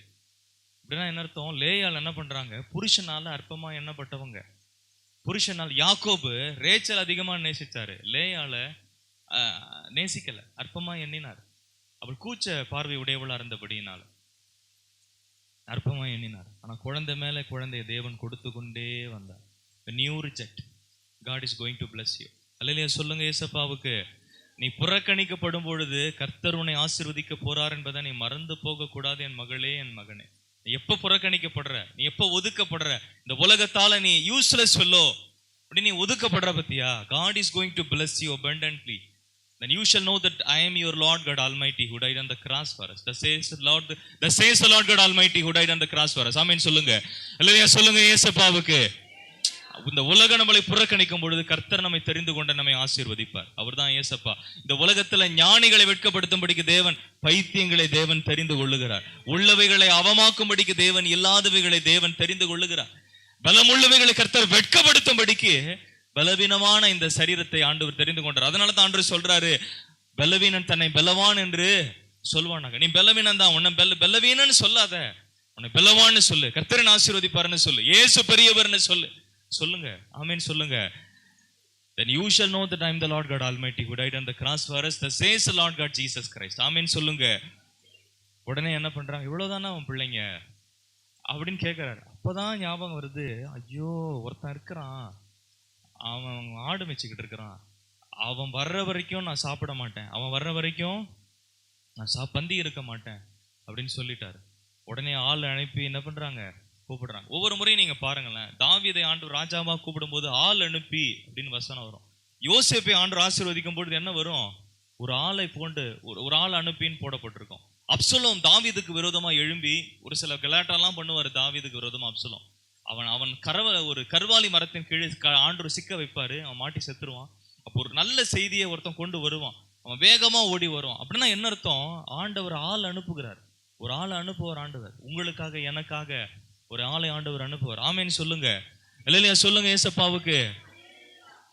அப்படின்னா என்ன அர்த்தம்? லேயால் என்ன பண்றாங்க? புருஷனால அற்பமா எண்ணப்பட்டவங்க. புருஷனால் யாக்கோபு ரேச்சல் அதிகமாக நேசித்தாரு லேயால நேசிக்கலை நேசிக்கல. அற்பமா எண்ணினார். அவள் கூச்ச பார்வை உடையவளா இருந்தபடியினால. அற்பமாக எண்ணினார். ஆனால் குழந்தை மேலே குழந்தைய தேவன் கொடுத்து கொண்டே வந்தார். New reject God is going to bless you அல்லையா சொல்லுங்க ஏசப்பாவுக்கு. நீ புறக்கணிக்கப்படும் பொழுது கர்த்தர் உன்னை ஆசிர்வதிக்க போறார் என்பதை நீ மறந்து போகக்கூடாது என் மகளே என் மகனே. நீ எப்போ புறக்கணிக்கப்படுற? நீ எப்போ ஒதுக்கப்படுற? இந்த உலகத்தால நீ யூஸ்லெஸ் சொல்லோ அப்படி நீ ஒதுக்கப்படுற பத்தியா? God is going to bless you abundantly then you shall know that I am your Lord God Almighty who died on the cross for us. The says the Lord, the says the Lord God Almighty who died on the cross for us. ஆமென் சொல்லுங்க. இல்லையா சொல்லுங்க ஏசப்பாவுக்கு இந்த உலக நம்மளை புறக்கணிக்கும் பொழுது கர்த்தர் நம்மை தெரிந்து கொண்டு நம்மை ஆசீர்வதிப்பார். அவர்தான் ஏசப்பா இந்த உலகத்துல ஞானிகளை வெட்கப்படுத்தும்படிக்கு தேவன் பைத்தியங்களை தேவன் தெரிந்து கொள்ளுகிறார். உள்ளவைகளை அவமாக்கும்படிக்கு தேவன் இல்லாதவைகளை தேவன் தெரிந்து கொள்ளுகிறார். பலமுள்ளவைகளை கர்த்தர் வெட்கப்படுத்தும்படிக்கு பலவீனமான இந்த சரீரத்தை ஆண்டவர் தெரிந்து கொண்டார். அதனால தான் ஆண்டவர் சொல்றாரு பலவீனன் தன்னை பலவான் என்று சொல்வானாங்க நீ பலவீனன் தான் உன்னை பெல பலவீனன்னு சொல்லாத. உன்னை பலவான்னு சொல்லு. கர்த்தரன் ஆசீர்வதிப்பாருன்னு சொல்லு. ஏசு பெரியவர்னு சொல்லு. சொல்லுங்க. ஆமீன் சொல்லுங்க. Then you shall know the time the Lord God Almighty who died on the cross for us, the says the Lord God Jesus Christ. ஆமென் சொல்லுங்க. உடனே என்ன பண்றாங்க இவ்வளவுதானா அவன் பிள்ளைங்க? அப்படின்னு கேட்கிறாரு அப்பதான் ஞாபகம் வருது ஐயோ ஒருத்தன் இருக்கிறான். அவன் ஆடு மேய்ச்சிக்கிட்டு இருக்கிறான். அவன் வர்ற வரைக்கும் நான் சாப்பிட மாட்டேன். அவன் வர்ற வரைக்கும் நான் சா பந்தி இருக்க மாட்டேன் அப்படின்னு சொல்லிட்டாரு. உடனே ஆள் அனுப்பி என்ன பண்ணுறாங்க கூப்பிடுறாங்க. ஒவ்வொரு முறையும் நீங்கள் பாருங்களேன். தாவியதை ஆண்டு ராஜாவாக கூப்பிடும்போது ஆள் அனுப்பி அப்படின்னு வசனம் வரும். யோசிப்பை ஆண்டு ஆசீர்வதிக்கும் பொழுது என்ன வரும்? ஒரு ஆளை போண்டு ஒரு ஒரு ஆள் அனுப்பின்னு போடப்பட்டிருக்கும். அப்சலோம் தாவீதுக்கு விரோதமாக எழும்பி ஒரு சில கலாட்டெல்லாம் பண்ணுவார் தாவிதுக்கு விரோதமாக அப்சலோம். அவன் அவன் கரவ ஒரு கருவாலி மரத்தின் கீழே க- சிக்க வைப்பாரு. அவன் மாட்டி செத்துருவான். அப்போ ஒரு நல்ல செய்தியை ஒருத்தன் கொண்டு வருவான். அவன் வேகமா ஓடி வருவான். அப்படின்னா என்ன அர்த்தம்? ஆண்டவர் ஆள் அனுப்புகிறார். ஒரு ஆளை அனுப்புவார் ஆண்டவர். உங்களுக்காக எனக்காக ஒரு ஆளை ஆண்டவர் அனுப்புவார். ஆமேன்னு சொல்லுங்க. இல்லையா சொல்லுங்க ஏசப்பாவுக்கு.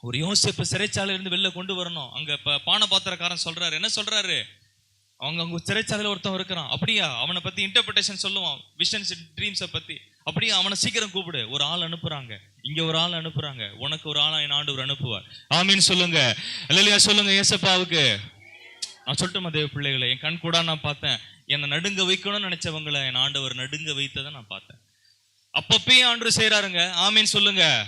ஒரு யோசிப்பு சிறைச்சாலையில இருந்து வெளில கொண்டு வரணும். அங்க இப்போ பான பாத்திரக்காரன் சொல்றாரு. என்ன சொல்றாரு? அவங்க அவங்க சிறைச்சாலையில் ஒருத்தன் இருக்கிறான். அப்படியா? அவனை பத்தி இன்டர்பிரேஷன் சொல்லுவான். விஷன்ஸ் ட்ரீம்ஸை பத்தி. அப்படியே? அவனை சீக்கிரம் கூப்பிடு. ஒரு ஆள் அனுப்புறாங்க. இங்க ஒரு ஆள் அனுப்புறாங்க. உனக்கு ஒரு ஆளா என் ஆண்டவர் அனுப்புவார். ஆமீன் சொல்லுங்க. இல்லையா சொல்லுங்க ஏசப்பாவுக்கு நான் சொல்லட்டுமா தேவ பிள்ளைகளை? என் கண் கூட நான் பார்த்தேன். என்னை நடுங்க வைக்கணும்னு நினைச்சவங்களை என் ஆண்டவர் நடுங்க வைத்ததை நான் பார்த்தேன். அப்பப்பயும் ஆண்டு செய்கிறாருங்க ஆமீன் சொல்லுங்க.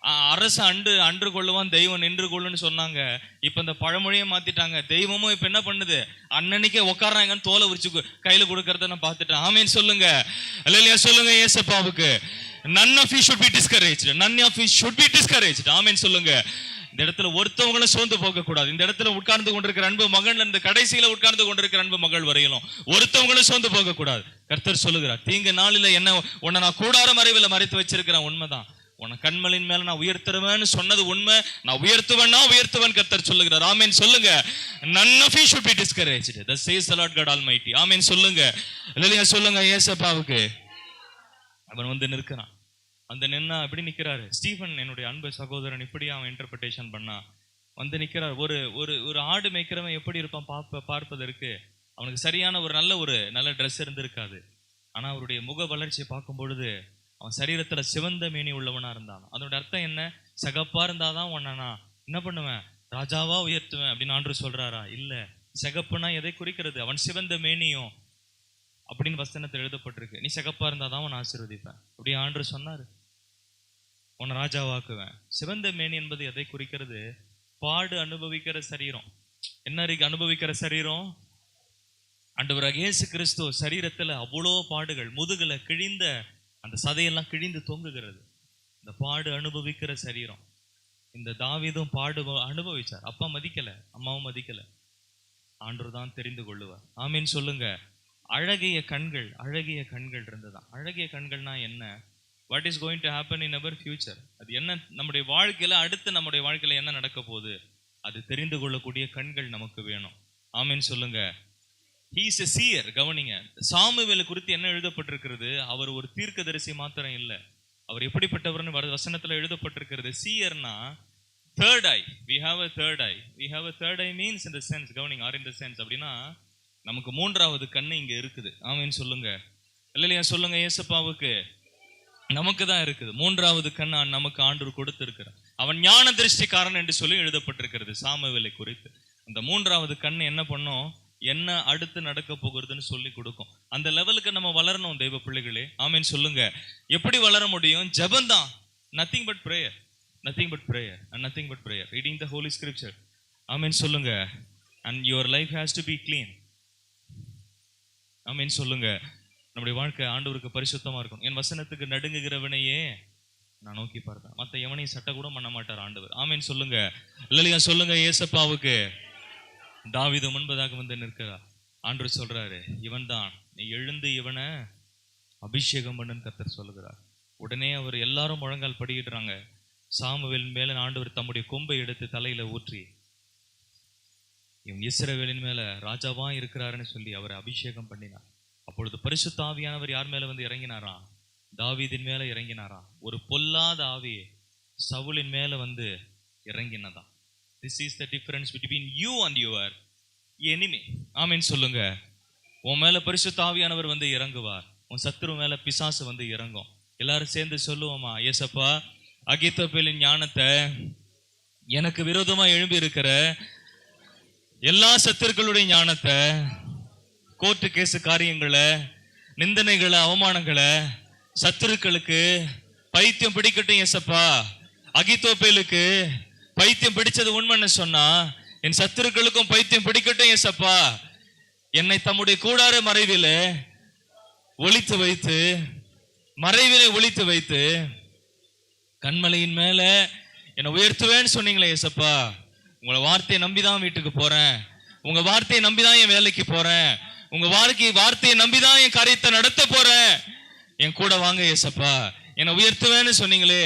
அரசு அன்று அன்று கொள்ளுவான் தெய்வம் நின்று கொள்ளுன்னு சொன்னாங்க. இப்ப இந்த பழமொழியை மாத்திட்டாங்க. தெய்வமும் இப்ப என்ன பண்ணுது? அன்னன்னைக்கே உட்காராங்கன்னு தோலை உரிச்சு கையில் கையில கொடுக்கறத நான் பார்த்துட்டேன். ஆமீன் சொல்லுங்க. இல்லையா சொல்லுங்க ஏசப்பாவுக்கு. None of you should be discourage none of you should be discourage ஆமீன் சொல்லுங்க. இந்த இடத்துல ஒருத்தவங்களும் சோர்ந்து போக கூடாது இந்த இடத்துல உட்கார்ந்து கொண்டிருக்கிற அன்பு மகன் இந்த கடைசியில உட்கார்ந்து கொண்டிருக்கிற அன்பு மகள் வரையிலும் ஒருத்தவங்களும் சோர்ந்து போக கூடாது கர்த்தர் சொல்லுகிறார் தீங்கு நாளில என்ன உன்னை நான் கூடார மறைவில் மறைத்து வச்சிருக்கிறேன். உண்மைதான். உன கண்மலின் மேல நான் உயர்த்துருவேன்னு சொன்னது உண்மை. நான் உயர்த்துவேன்னா உயர்த்துவேன் கர்த்தர் சொல்லுகிறார். ஆமீன். சொல்லுங்க. None of you should be discourage the says lord God god almighty. ஆமீன். சொல்லுங்க. இல்லையா? சொல்லுங்க. ஏசப்பாவுக்கு. அவன் வந்து நிற்கிறான். அந்த நின்னா எப்படி நிற்கிறாரு? ஸ்டீஃபன் என்னுடைய அன்பு சகோதரன் இப்படி அவன் இன்டர்பிரிட்டேஷன் பண்ணா. வந்து நிற்கிறார். ஒரு ஒரு ஒரு ஆடு மேய்க்கிறவன் எப்படி இருப்பான் பார்ப்ப பார்ப்பதற்கு? அவனுக்கு சரியான ஒரு நல்ல ஒரு நல்ல ட்ரெஸ் இருந்திருக்காது. ஆனால் அவருடைய முக வளர்ச்சியை பார்க்கும் பொழுது அவன் சரீரத்துல சிவந்த மேனி உள்ளவனா இருந்தான்? அதோட அர்த்தம் என்ன? சகப்பா இருந்தாதான் உன்னை நான் என்ன பண்ணுவேன்? ராஜாவா உயர்த்துவேன் அப்படின்னு ஆண்டு சொல்றாரா? இல்ல. சிகப்புனா எதை குறிக்கிறது? அவன் சிவந்த மேனியும் அப்படின்னு வசனத்தில் எழுதப்பட்டிருக்கு. நீ சிகப்பா இருந்தாதான் உன்னை ஆசீர்வதிப்பேன். அப்படி ஆண்டு சொன்னாரு. உன்னை ராஜாவாக்குவேன். சிவந்த மேனி என்பது எதை குறிக்கிறது? பாடு அனுபவிக்கிற சரீரம். என்ன இருக்கு அனுபவிக்கிற சரீரம்? அண்டு இயேசு கிறிஸ்துவ சரீரத்துல அவ்வளோ பாடுகள் முதுகுல கிழிந்த அந்த சதையெல்லாம் கிழிந்து தொங்குகிறது. இந்த பாடு அனுபவிக்கிற சரீரம். இந்த தாவிதும் பாடு அனுபவிச்சார். அப்பா மதிக்கல அம்மாவும் மதிக்கல. ஆண்டு தான் தெரிந்து கொள்ளுவார். ஆமீன் சொல்லுங்க. அழகிய கண்கள் அழகிய கண்கள் இருந்ததுதான் அழகிய கண்கள்னா என்ன? What is going to happen in our future அது என்ன நம்முடைய வாழ்க்கையில் அடுத்து நம்முடைய வாழ்க்கையில் என்ன நடக்க போகுது? அது தெரிந்து கொள்ளக்கூடிய கண்கள் நமக்கு வேணும். ஆமீன் சொல்லுங்க. ஹீஸ் எ சீயர் கவனிங்க. சாமுவேலை குறித்து என்ன எழுதப்பட்டிருக்கிறது? அவர் ஒரு தீர்க்கதரிசி மாத்திரம் இல்லை. அவர் எப்படிப்பட்டவர்னு வர வசனத்தில் எழுதப்பட்டிருக்கிறது. சீயர்னா third eye we have a third eye we have a third eye means இந்த சென்ஸ் கவனிங் ஆர் இந்த சென்ஸ் அப்படின்னா நமக்கு மூன்றாவது கண்ணு இங்கே இருக்குது. ஆமீன் சொல்லுங்க. இல்லையா சொல்லுங்க ஏசப்பாவுக்கு நமக்கு தான் இருக்குது. மூன்றாவது கண் நமக்கு ஆண்டு கொடுத்திருக்கிறார். அவன் ஞான திருஷ்டிக்காரன் என்று சொல்லி எழுதப்பட்டிருக்கிறது சாமுவேலை குறித்து. அந்த மூன்றாவது கண் என்ன பண்ணும்? என்ன அடுத்து நடக்க போகிறதுன்னு சொல்லி கொடுக்கும். அந்த லெவலுக்கு நம்ம வளரணும் தெய்வ பிள்ளைகளே. ஆமீன் சொல்லுங்க. எப்படி வளர முடியும்? ஜெபந்தான். Nothing but prayer nothing but prayer and nothing but prayer reading the holy scripture ஆமீன் சொல்லுங்க. And your life has to be clean ஆமீன் சொல்லுங்க. நம்முடைய வாழ்க்கை ஆண்டவருக்கு பரிசுத்தமா இருக்கும் என் வசனத்துக்கு நடுங்குகிறவனையே நான் நோக்கி பார்த்தேன் மற்ற எவனையும் சட்டை கூட பண்ண மாட்டார் ஆண்டவர். ஆமீன் சொல்லுங்க. இல்லையா சொல்லுங்க ஏசப்பாவுக்கு. தாவிது முன்பதாக வந்து நிற்கிறார். ஆண்டு சொல்றாரு இவன்தான் நீ எழுந்து இவனை அபிஷேகம் பண்ணுன்னு கத்தர் சொல்லுகிறார். உடனே அவர் எல்லாரும் முழங்கால் படிக்கிடுறாங்க சாமுவேலின் மேல ஆண்டவர் தம்முடைய கொம்பை எடுத்து தலையில ஊற்றி இவன் இஸ்ரவேலின் மேல ராஜாவா இருக்கிறாருன்னு சொல்லி அவரை அபிஷேகம் பண்ணினார். அப்பொழுது பரிசு ஆவியானவர் யார் மேல வந்து இறங்கினாரா? தாவீதின் மேல இறங்கினாரா? ஒரு பொல்லாத ஆவி சவுலின் மேல வந்து இறங்கினதா this is the difference between you and your enemy ஆமீன் சொல்லுங்க. உன் மேல பரிசு தாவியானவர் வந்து இறங்குவார். உன் சத்துரு மேல பிசாசு வந்து இறங்கும். எல்லாரும் சேர்ந்து சொல்லுவோமா ஏசப்பா அகித்தோப்பேலின் ஞானத்தை எனக்கு விரோதமா எழும்பி இருக்கிற எல்லா சத்துருக்களுடைய ஞானத்தை கோர்ட்டு கேஸு காரியங்களை நிந்தனைகளை அவமானங்களை சத்துருக்களுக்கு பைத்தியம் பிடிக்கட்டும் எசப்பா அகித்தோப்பேலுக்கு பைத்தியம் பிடிச்சது உண்மைன்னு சொன்னா என் சத்துருக்களுக்கும் பைத்தியம் பிடிக்கட்டும் ஏசப்பா. என்னை தம்முடைய கூடார மறைவிலே ஒழித்து வைத்து மறைவிலே ஒழித்து வைத்து கண்மலையின் மேல என்னை உயர்த்துவேன்னு சொன்னீங்களே ஏசப்பா. உங்களை வார்த்தையை நம்பிதான் வீட்டுக்கு போறேன். உங்க வார்த்தையை நம்பிதான் என் வேலைக்கு போறேன். உங்க வாழ்க்கை வார்த்தையை நம்பிதான் என் காரியத்தை நடத்த போறேன். என் கூட வாங்க ஏசப்பா. என்னை உயர்த்துவேன்னு சொன்னீங்களே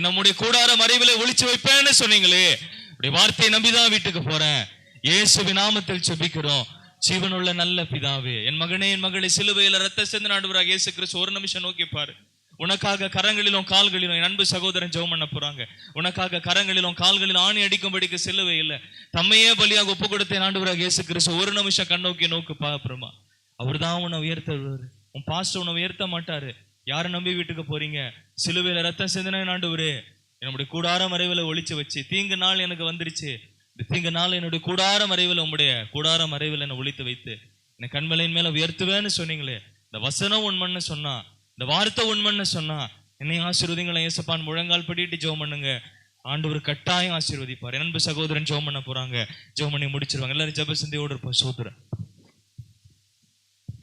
நம்முடைய கூடார மறைவில் ஒழிச்சு வைப்பேன்னு சொன்னீங்களே அப்படி வார்த்தையை நம்பிதான் வீட்டுக்கு போறேன். ஏசு நாமத்தில் செபிக்கிறோம் ஜீவனுள்ள நல்ல பிதாவே என் மகனே என் மகளை சிலுவையில ரத்த சேர்ந்து நாடுவராக இயேசு கிறிஸ்து ஒரு நிமிஷம் நோக்கி பாரு. உனக்காக கரங்களிலும் கால்களிலும் என் அன்பு சகோதரன் ஜெபம் பண்ண போறாங்க. உனக்காக கரங்களிலும் கால்களிலும் ஆணி அடிக்கும்படிக்கு சிலுவை இல்லை. தம்மையே பலியாக ஒப்பு கொடுத்தேன் ஆண்டவராக இயேசு கிறிஸ்து. ஒரு நிமிஷம் கண்ணோக்கி நோக்கு பாப்புறமா அவர்தான் உன்னை உயர்த்துவாரு உன் பாஸ்டர் உன்னை உயர்த்த மாட்டாரு. யாரை நம்பி வீட்டுக்கு போறீங்க? சிலுவையில ரத்தம் சிந்தனை ஆண்டவரே? என்னுடைய கூடார மறைவில் ஒழிச்சு வச்சு தீங்கு நாள் எனக்கு வந்துருச்சு. இந்த தீங்கு நாள் என்னுடைய கூடார மறைவில் உம்முடைய கூடார மறைவில் என்னை ஒழித்து வைத்து என்னை கண்மலையின் மேல உயர்த்துவேன்னு சொன்னீங்களே. இந்த வசனம் உண்மைன்னு சொன்னா இந்த வார்த்தை உண்மைன்னு சொன்னா என்னை ஆசீர்வதிங்களை ஏசப்பான்? முழங்கால் படிட்டு ஜோம் பண்ணுங்க. ஆண்டவர் கட்டாயம் ஆசீர்வதிப்பார். என் அன்பு சகோதரன் ஜோம் பண்ண போறாங்க. ஜோம் பண்ணி முடிச்சிருவாங்க. எல்லாரும் ஜெபசந்தியோடு இருப்போம். சோதரன்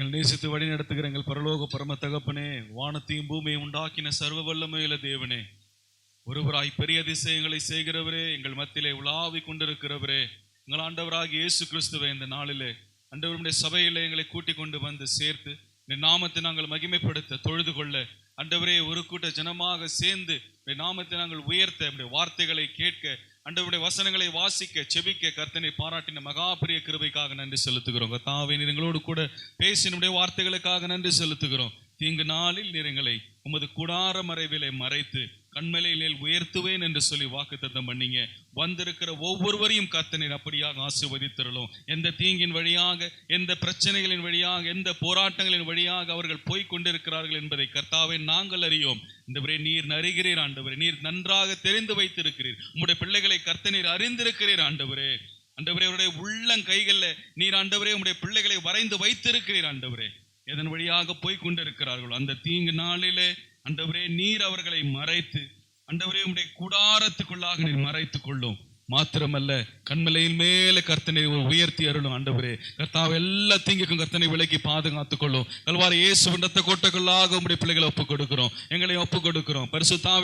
எங்கள் நேசித்து வழி நடத்துகிற எங்கள் பரலோக பரம தகப்பனே வானத்தையும் பூமியை உண்டாக்கின சர்வ வல்லமையில தேவனே. ஒருவராய் பெரிய அதிசயங்களை செய்கிறவரே எங்கள் மத்தியிலே உலாவிக் கொண்டிருக்கிறவரே. எங்கள் ஆண்டவராக இயேசு கிறிஸ்துவை இந்த நாளிலே அண்டவருடைய சபையிலே எங்களை கூட்டிக் கொண்டு வந்து சேர்த்து இந்த நாமத்தை நாங்கள் மகிமைப்படுத்த தொழுது கொள்ள. அண்டவரே ஒரு கூட்ட ஜனமாக சேர்ந்து நாமத்தை நாங்கள் உயர்த்த வார்த்தைகளை கேட்க அண்டவருடைய வசனங்களை வாசிக்க செபிக்க கர்த்தனை பாராட்டின மகாபெரிய கிருபைக்காக நன்றி செலுத்துகிறோம். கர்த்தாவே நீர் எங்களோடு கூட பேசி நம்முடைய வார்த்தைகளுக்காக நன்றி செலுத்துகிறோம். தீங்கு நாளில் நீர் எங்களை உமது குடார மறைவிலை மறைத்து கண்மலையிலே உயர்த்துவேன் என்று சொல்லி வாக்கு தத்தம் பண்ணீங்க. வந்திருக்கிற ஒவ்வொருவரையும் கத்தனின் அப்படியாக ஆசீர்வதித்திரலும் எந்த தீங்கின் வழியாக எந்த பிரச்சனைகளின் வழியாக எந்த போராட்டங்களின் வழியாக அவர்கள் போய் கொண்டிருக்கிறார்கள் என்பதை கர்த்தாவை நாங்கள் அறியோம். இந்த நீர் அறிகிறீர் ஆண்டவரே நீர் நன்றாக தெரிந்து வைத்திருக்கிறீர். உங்களுடைய பிள்ளைகளை கர்த்தனீர் அறிந்திருக்கிறீர் ஆண்டவரே. ஆண்டவரே அவருடைய உள்ளங் கைகளில் நீர் ஆண்டவரே உடைய பிள்ளைகளை வரைந்து வைத்திருக்கிறீர் ஆண்டவரே. எதன் வழியாக போய் கொண்டிருக்கிறார்களோ அந்த தீங்கு நாளிலே அண்டவரே நீர் அவர்களை மறைத்து அண்டவரே உடைய கூடாரத்துக்குள்ளாக நீர் மறைத்துக் கொள்ளும். மாத்திரமல்ல கண்மலையின் மேல கர்த்தனை உயர்த்தி அருளும் ஆண்டவரே. கர்த்தாவை எல்லா தீங்குக்கும் கர்த்தனை விலக்கி பாதுகாத்துக் கொள்ளும் கல்வாரி இயேசு ரத்த கோட்டைக்குள்ளாக உடைய பிள்ளைகளை ஒப்பு கொடுக்கிறோம் எங்களை ஒப்பு கொடுக்கிறோம்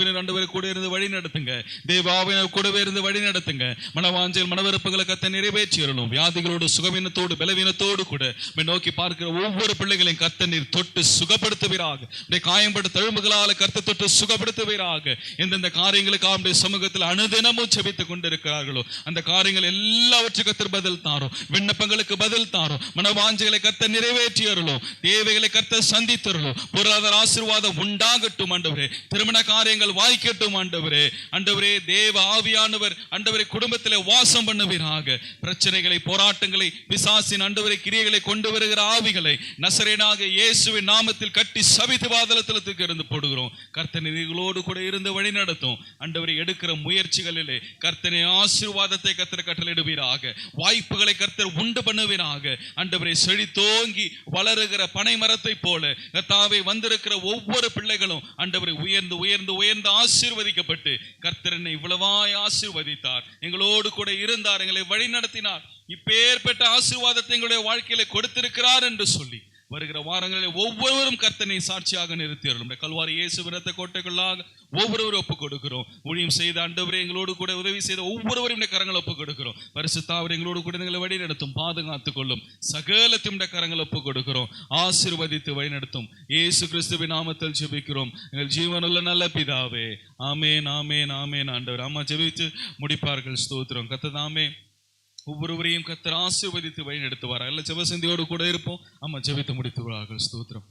ரெண்டு ஆண்டவரை கூட இருந்து வழி நடத்துங்க. தேவாவினர் கூடவே இருந்து வழி நடத்துங்க. மனவாஞ்சல் மனவிருப்புகளை கத்த நிறைவேற்றி அருளும். வியாதிகளோடு சுகவீனத்தோடு பலவீனத்தோடு கூட நோக்கி பார்க்கிற ஒவ்வொரு பிள்ளைகளையும் கத்த நீர் தொட்டு சுகப்படுத்துவீராக. காயம்பட்ட தழும்புகளால் கர்த்த தொட்டு சுகப்படுத்துவீராக. எந்தெந்த காரியங்களுக்காக உம்முடைய சமூகத்தில் அனுதினமும் செபித்துக் கொண்டிருக்கிறார்களோ அந்த காரியங்கள் எல்லாவற்றுக்கும் கத்தர் பதில் தாரோ விண்ணப்பங்களுக்கு பதில் தாரோ மனவாஞ்சைகளை கத்த நிறைவேற்றி அருளும் தேவைகளை கத்த சந்தித்தருளும் பொருளாதார ஆசீர்வாதம் உண்டாகட்டும் ஆண்டவரே. திருமண காரியங்கள் வாய்க்கட்டும் ஆண்டவரே. ஆண்டவரே தேவ ஆவியானவர் ஆண்டவரை குடும்பத்தில் வாசம் பண்ணுவீராக. பிரச்சனைகளை போராட்டங்களை பிசாசின் ஆண்டவரை கிரியைகளை கொண்டு வருகிற ஆவிகளை நசரேனாக இயேசுவின் நாமத்தில் கட்டி சபித்து பாதலத்திலத்துக்கு இருந்து போடுகிறோம். கர்த்தனை கூட இருந்து வழி நடத்தும் ஆண்டவரை எடுக்கிற முயற்சிகளிலே கர்த்தனை ஆசீர்வாதத்தை கர்த்தர் கட்டளையிடுவீராக. வாய்ப்புகளை கர்த்தர் உண்டு பண்ணுவீராக. அண்டவரை செழித்தோங்கி வளருகிற பனை மரத்தை போல கத்தாவை வந்திருக்கிற ஒவ்வொரு பிள்ளைகளும் அண்டவரை உயர்ந்து உயர்ந்து உயர்ந்து ஆசீர்வதிக்கப்பட்டு கர்த்தர் என்னை இவ்வளவாய் ஆசீர்வதித்தார். எங்களோடு கூட இருந்தார் எங்களை வழி நடத்தினார் இப்பேற்பட்ட ஆசீர்வாதத்தை எங்களுடைய வாழ்க்கையில கொடுத்திருக்கிறார் என்று சொல்லி வருகிற வாரங்களில் ஒவ்வொருவரும் கர்த்தனை சாட்சியாக நிறுத்தியறோம் நம்முடைய கல்வாரி இயேசு விரத்த கோட்டைக்குள்ளாக ஒவ்வொருவரும் ஒப்புக் கொடுக்கிறோம். ஊழியம் செய்த ஆண்டவரே எங்களோடு கூட உதவி செய்த ஒவ்வொருவரும் இந்த கரங்களை ஒப்புக் கொடுக்கிறோம். பரிசுத்தாவர் எங்களோடு கூட எங்களை வழி நடத்தும் பாதுகாத்துக் கொள்ளும் சகலத்தையும் இந்த கரங்களை ஒப்புக் கொடுக்கிறோம். ஆசீர்வதித்து வழி நடத்தும் இயேசு கிறிஸ்துவின் நாமத்தில் ஜெபிக்கிறோம். எங்கள் ஜீவனுள்ள நல்ல பிதாவே. ஆமேன் ஆமேன் ஆமேன். ஆண்டவர் அம்மா ஜெபித்து முடிப்பார்கள். ஸ்தோத்திரம். கத்ததாமே ஒவ்வொருவரையும் கத்தர் ஆசீர்வதித்து வழி நடத்துவார் அல்ல ஜெபசந்தியோடு கூட இருப்போம். அம்மா ஜெபித்து முடித்துவார்கள் ஸ்தோத்திரம்.